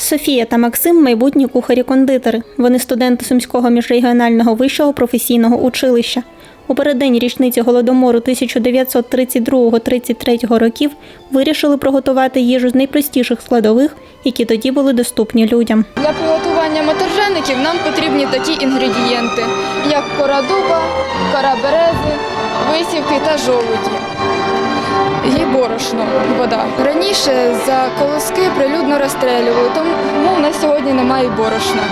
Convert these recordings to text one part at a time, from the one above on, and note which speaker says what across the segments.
Speaker 1: Софія та Максим майбутні кухарі-кондитери. Вони студенти Сумського міжрегіонального вищого професійного училища. У переддень річниці голодомору 1932-33 років вирішили приготувати їжу з найпростіших складових, які тоді були доступні людям.
Speaker 2: Для приготування моторжеників нам потрібні такі інгредієнти, як кора дуба, кора берези, висівки та жолуді. Борошно, вода. Раніше за колоски прилюдно розстрелювали, тому на сьогодні немає борошна.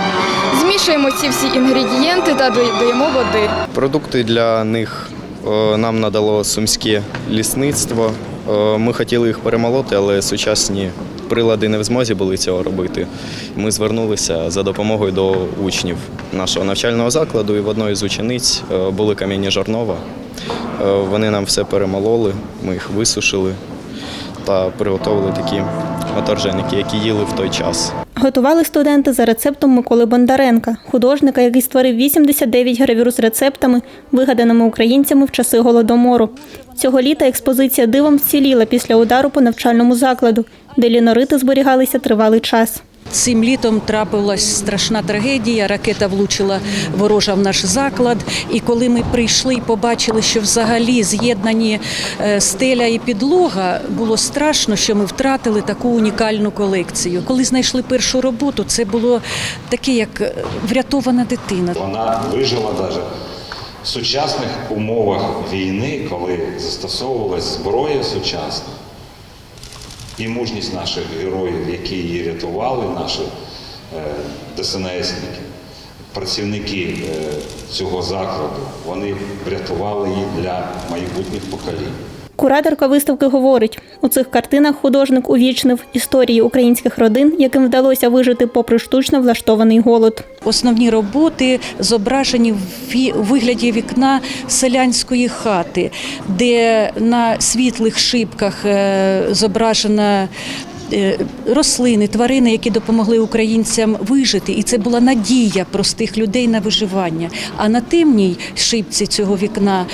Speaker 2: Змішуємо ці всі інгредієнти та додаємо води.
Speaker 3: Продукти для них е, нам надало сумське лісництво. Е, Ми хотіли їх перемолоти, але сучасні прилади не в змозі були цього робити. Ми звернулися за допомогою до учнів нашого навчального закладу, і в одної з учениць е, були кам'яні жорнова. Е, Вони нам все перемололи, ми їх висушили та приготували такі моторженики, які їли в той час.
Speaker 1: Готували студенти за рецептом Миколи Бондаренка, художника, який створив 89 гравюр з рецептами, вигаданими українцями в часи голодомору. Цього літа експозиція дивом вціліла після удару по навчальному закладу, де лінорити зберігалися тривалий час.
Speaker 4: Цим літом трапилась страшна трагедія. Ракета влучила ворожа в наш заклад. І коли ми прийшли і побачили, що взагалі з'єднані е, стеля і підлога, було страшно, що ми втратили таку унікальну колекцію. Коли знайшли першу роботу, це було таке, як е, врятована дитина.
Speaker 5: Вона вижила навіть в сучасних умовах війни, коли застосовувалась зброя сучасна. І мужність наших героїв, які її рятували, наші е, ДСНСники, працівники е, цього закладу, вони врятували її для майбутніх поколінь.
Speaker 1: Кураторка виставки говорить, у цих картинах художник увічнив історії українських родин, яким вдалося вижити попри штучно влаштований голод.
Speaker 4: Основні роботи зображені в вигляді вікна селянської хати, де на світлих шибках е, зображена. Е, Рослини, тварини, які допомогли українцям вижити, і це була надія простих людей на виживання. А на темній шибці цього вікна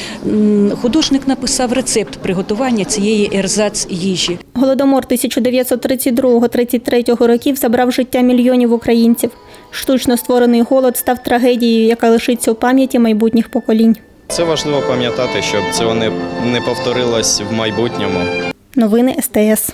Speaker 4: художник написав рецепт приготування цієї ерзац їжі.
Speaker 1: Голодомор 1932-33 років забрав життя мільйонів українців. Штучно створений голод став трагедією, яка лишиться у пам'яті майбутніх поколінь.
Speaker 3: Це важливо пам'ятати, щоб цього не, не повторилось в майбутньому.
Speaker 1: Новини СТС.